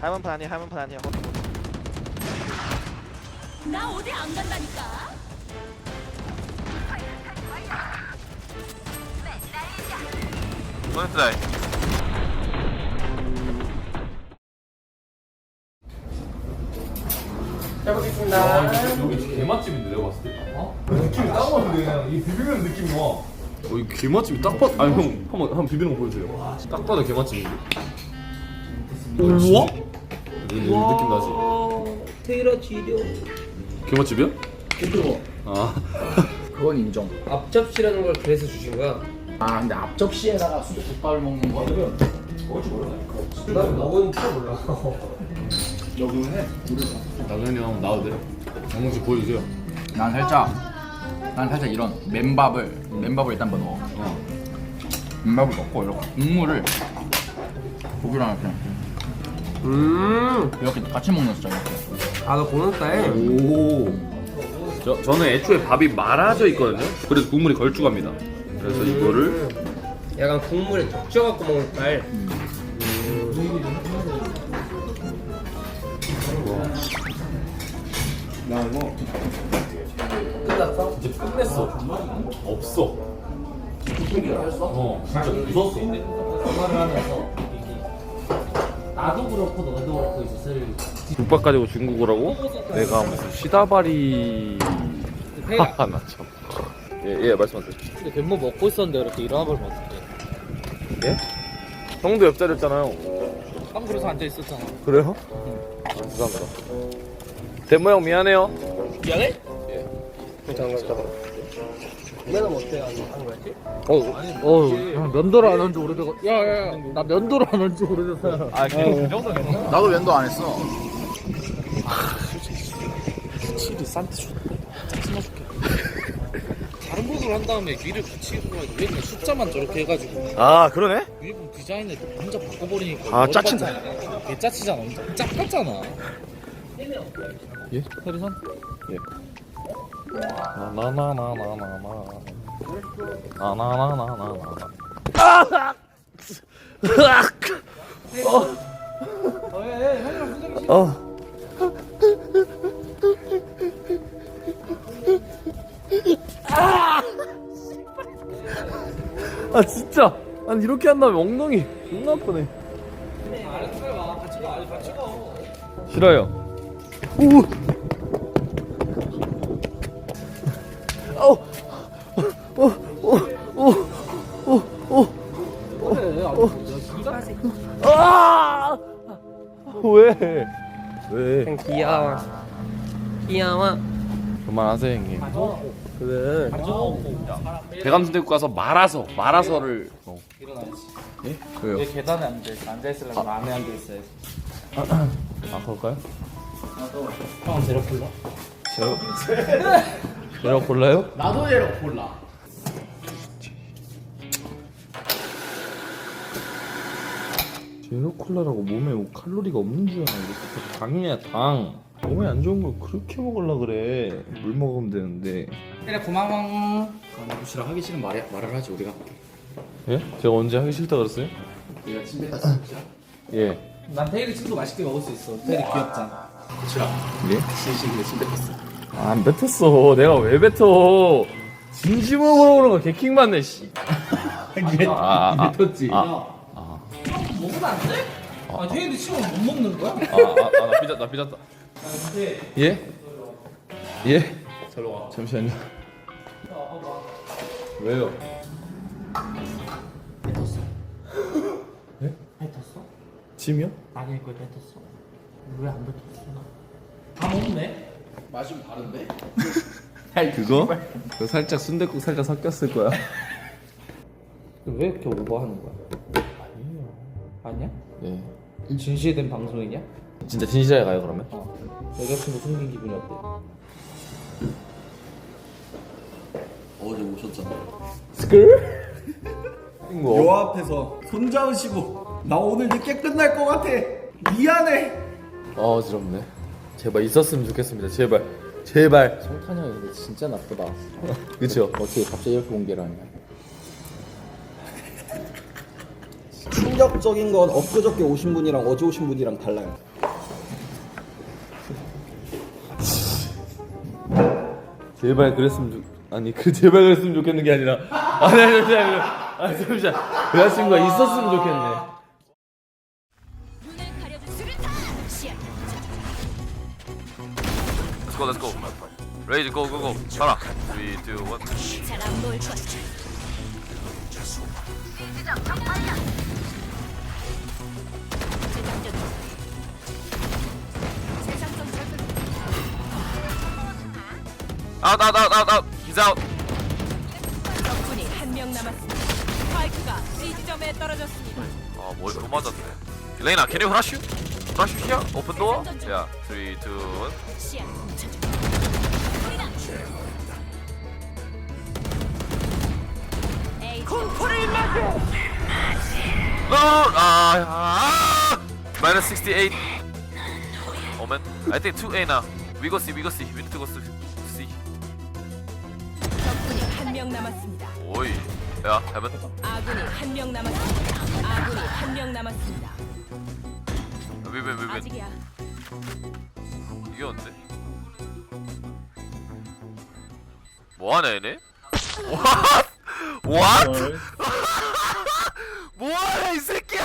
할만판 아니야 할만판 아니야 나 어디 안 간다니까. 보냈다. 여기 개맛집인데 내가 봤을 때. 어? 느낌이 딱 맞는데 그냥 이 비비면 느낌이 와. 어, 이 개맛집이 딱 봐. 아니 형 한번 한 번 비비는 거 보여주세요. 딱 봐도 개맛집인데. 우와? 이 느낌 나지? 테이라 지려 개맛집이야? 부드러워 아. 그건 인정 앞접시라는 걸 그래서 주신 거야? 아 근데 앞접시에다가 수족국밥을 먹는 거는 난 먹은 줄 몰라. 여기는 나중에 형 나와도 돼. 영웅씨 보여주세요. 난 살짝 난 살짝 이런 맨밥을 맨밥을 일단 넣어 어. 맨밥을 넣고 이렇게 국물을 고기랑 이렇게 음, 이렇게 같이 먹는 스타일 아, 너 보는 스타일? 오. 저 저는 애초에 밥이 말아져 있거든요. 그래서 국물이 걸쭉합니다. 그래서 이거를 약간 국물에 적셔갖고 먹는 스타일. 끝났어? 이제 끝냈어. 없어. 어, 진짜 무서웠어. 하면서 나도 그렇고 너도 그렇고 이제 슬 국밥 가지고 중국어라고? 내가 무슨 시다바리 하나 참. 예, 예 말씀하세요. 근데 뱀모 먹고 있었는데 이렇게 일어나 버리면 어떡해 예? 형도 옆자리였잖아요. 딱 그래서 앉아 있었잖아 그래요? 아, 죄송합니다. 대모 형 미안해요. 미안해? 내는 어때? 안, 안 거였지? 어 면도를 안 한 지 오래되고 야 야 야 나 면도를 안 한 지 오래됐어 아, 그 정도 괜찮아. 나도 면도 안 했어 다른 부분을 한 다음에 위를 붙이고 왜 그냥 숫자만 저렇게 해가지고 아, 그러네? 위에 디자인을 완전 바꿔버리니까 아, 짜친다. 개 짜치잖아 완전 짝 같잖아 예? 해리선? 나나나나나나나. 나나나나나나. 어. 아 진짜 난 이렇게 한 다음에 엉덩이 존나 아프네 싫어요 우 왜? 왜? 그냥 귀여워. 귀여워. 그만하세요 형님 그래 대감 순대국 가서 말아서 말아서를 어. 일어나야지 예? 왜요? 왜 계단에 앉아 앉아 있으려면 안에 앉아 있어야지 아 그럴까요? 형은 제로 불러? 제로 제로 골라요? 나도 얘로 골라 제로 콜라라고 몸에 뭐 칼로리가 없는 줄 아나 이거 당이야 당. 몸에 안 좋은 걸 그렇게 먹으려 그래. 물 먹으면 되는데. 그래 고마워. 나부시랑 하기 싫은 말, 말을 하지 우리가. 예? 제가 언제 하기 싫다 그랬어요? 내가 침대 갔어 예. 난 테일이 친구 맛있게 먹을 수 있어. 테일이 귀엽잖아. 부시랑 예? 진심으로 침대 갔어. 안 뱉었어. 내가 왜 뱉어? 진심으로 물어보는 거 개킹 맞네 씨. 아, 아, 뱉었지. 아, 먹으면 안 돼? 아 테일이 친구 못 먹는 거야? 아, 아, 아, 나 삐졌다, 나 삐졌다. 예? 예? 잠시만요. 왜요? 뱉었어? 짐이요? 아니 그걸 뱉었어 왜 안 뱉었어? 다 먹네? 맛이 다른데? 그거? 그거 살짝 순댓국 살짝 섞였을 거야. 왜 이렇게 오버하는 거야? 아니야? 예. 진실된 방송이냐? 진짜 진실하게 가요, 그러면? 어 여자친구 숨긴 기분이 어때? 어제 오셨잖아 뭐? 요 앞에서 손 잡으시고 나 오늘 늦게 끝날 것 같아 미안해 아, 어지럽네. 제발 있었으면 좋겠습니다. 제발. 제발. 성탄이 형이 근데 진짜 나쁘다 그쵸? 어떻게 갑자기 이렇게 공개를 하냐 충격적인 건 엊그저께 오신 분이랑 어제 오신 분이랑 달라요. 제발 그랬으면 좋... 아니 그 제발 그랬으면 좋겠는 게 아니라 아니 아니 아니 아니 잠시만 여자친구가 있었으면 좋겠네 Let's go, let's go. Ready, go, go, go. 가라. 3, 2, 1. 잘안 보일 거야. Out, out, out, out, out. He's out. 적군이 한 명 남았습니다. 스파이크가 C 지점에 떨어졌습니다. 아, 머리 또 맞았네. Elena, can you rush you? Rush you here? Open door? Yeah. 3, 2, 1. 시야 멈춰줘. 에이, No! Ah, ah, minus 68. Omen. I think 2A now. We go see, we go see. We need to go see. See. 적군이 한명 남았습니다. Oi. Yeah, heaven. 아군이 한 명 남았습니다. 아군이 한 명 남았습니다. We win. 아직이야. 이게 언제? 뭐하냐 얘네? What? What? 뭐하냐 이 새끼야?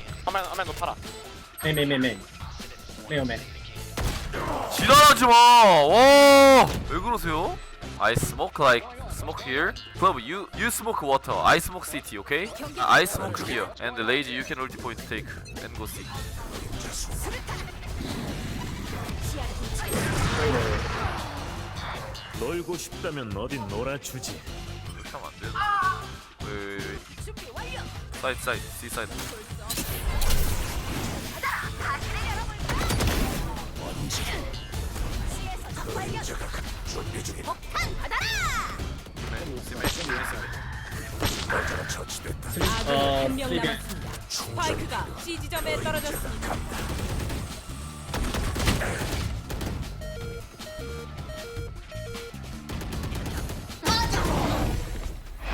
가만 가만 높아라. 메인 메인 메인 메인 메인 메인 지랄하지 마. 와, 왜 그러세요? I smoke like smoke here. Club, you you smoke water. I smoke city, okay? I smoke beer. And the lady, you can ulti point take and go see. 놀고 싶다면 어디 놀아주지. 잠깐만. 왜? 사이드 사이드, C 사이드. 준비. 아군이 한명 남았습니다. 스파이크가 C 지점에 떨어졌습니다.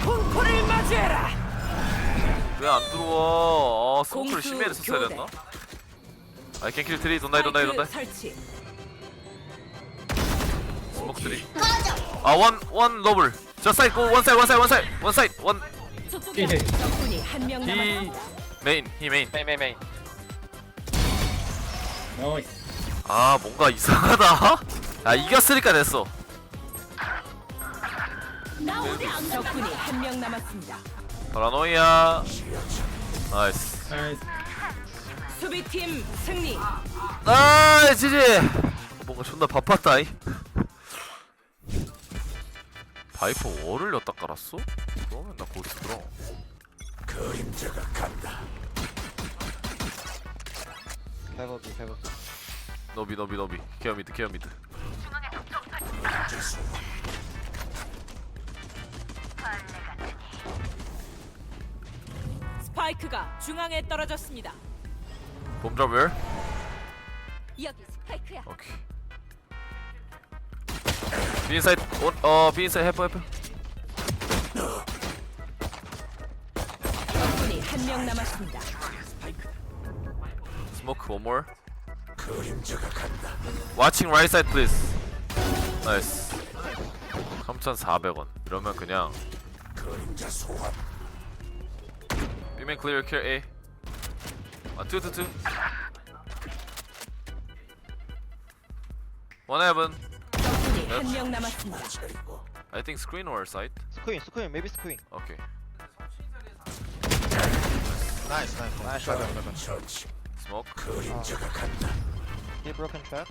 훈코를 맞이해라. 왜 안 들어와? 아, 스모크를 공수 심해 했었어야 교대. 됐나? 아 갱킬 트리 돈다 돈다 돈다. 설치. 스모크 트리. 아원원 러블. 저 사이드 고원 사이드 원 사이드 원 사이드 원 사이드 원. 저쪽에 예, 예. 적군이 한명 히... 남았습니다. 메인 히 메인. 메인 메인 메인. 나이스. 아 뭔가 이상하다. 아 이겼으니까 됐어. 적군이 한명 남았습니다. 바라노이야 나이스. 나이스. 수비팀 승리. 아, 지지. 뭔가 존나 바빴다. 이. 바이퍼 월을 엿다 깔았어? 그러면 나 고스 들어. 그림자가 간다. 너비 너비 너비. 케어 미드 케어 미드. 스파이크가 중앙에 떨어졌습니다. 웨어? 여기 스파이크야. 오케이. 비인사이드 온, 어 비인사이드 해퍼 해퍼. 적군이 한 명 남았습니다. 스모크 one more. 그림자가 간다. Watching right side please. 나이스. 3,400원. 이러면 그냥 그림자 소환. Clear care A. 아, two two two. One heaven. 적군이 한 명 남았습니다. I think screen or side. 스크린 스크린 maybe 스크린 Okay. 나이스 나이스 나이스 처치. Smoke. 그림자가 간다. 힐 브로큰 트랩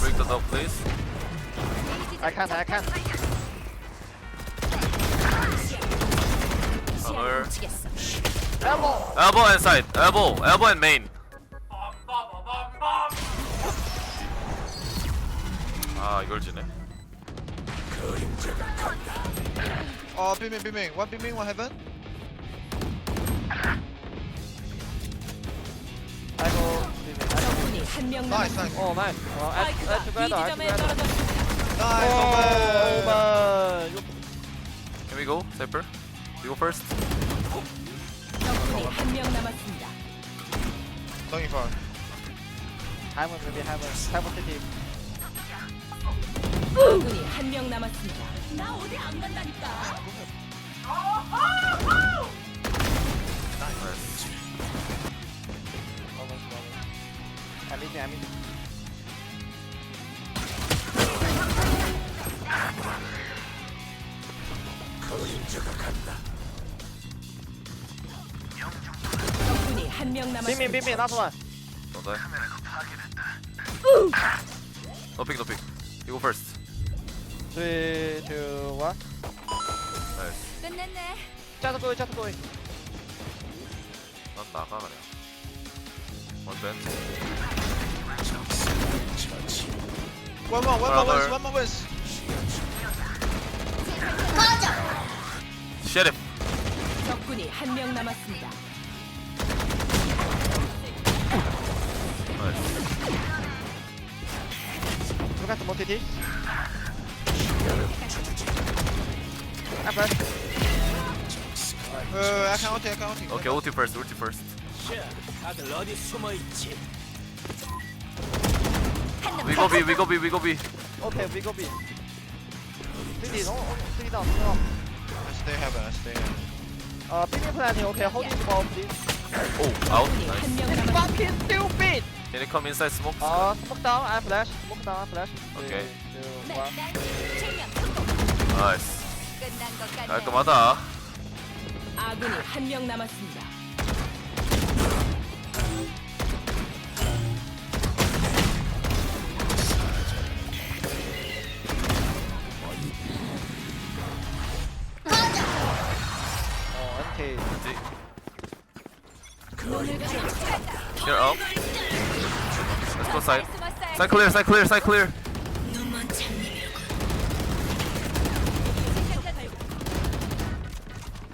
Break the dog please. I can I can Or elbow and side. Elbow, elbow and main. 아 이걸 지네. Oh, beaming, beaming. One beaming, one heaven. I go beaming. I go 적군이 한 명 Nice, 남았습니다. nice. 어 나이스 어 add, 스파이크가 add B together add 지점에 together 떨어졌습니다. Nice, Oh, open. man. You- Here we go, Cypher. You go first. 적군이 한 명 남았습니다. Looking for. Heaven maybe heaven heaven city 적군이 한 명 남았습니다. 나 어디 안 간다니까. I'm eating 그림자 die. No pick, no pick. You go first. 3 2 1 Nice. 끝냈네. Just go just go 난 나가 그냥. One bend. One more, one more Brother. wins, one more wins. Sheriff. 적군이 한 명 남았습니다. Nice. Look at the multi I flash Uh, I can ulti, I can ulti. Okay, ulti first, ulti first. We go B, we go B, we go B. Okay we go B City no City down City down I stay heaven, I stay heaven. Uh beam planting okay hold it bomb please Oh, out. 적군이 Nice. 한명 남았습니다. Fucking stupid Can you come inside smoke? Uh smoke down I flash smoke down I flash Okay. 3 2 1 Nice. 깔끔하다. 아군이 한 명 남았습니다. Side. Side clear, side clear, side clear.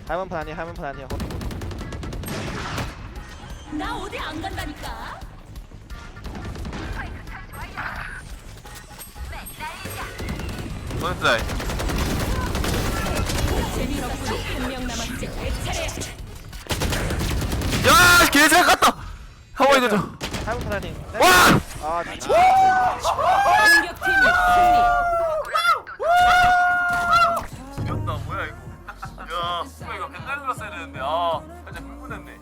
Heaven planting Heaven planting hold it 나 어디 안 간다니까. Don't die. 적군이 한명 남았습니다. 내 차례. 야, 개잘 갔다. 하고 있는 중. Heaven planting 와! 아 진짜 공격팀 승리. 이겼다 뭐야 이거 야 이거 맨날 눌렀어야 되는데 아 살짝 흥분했네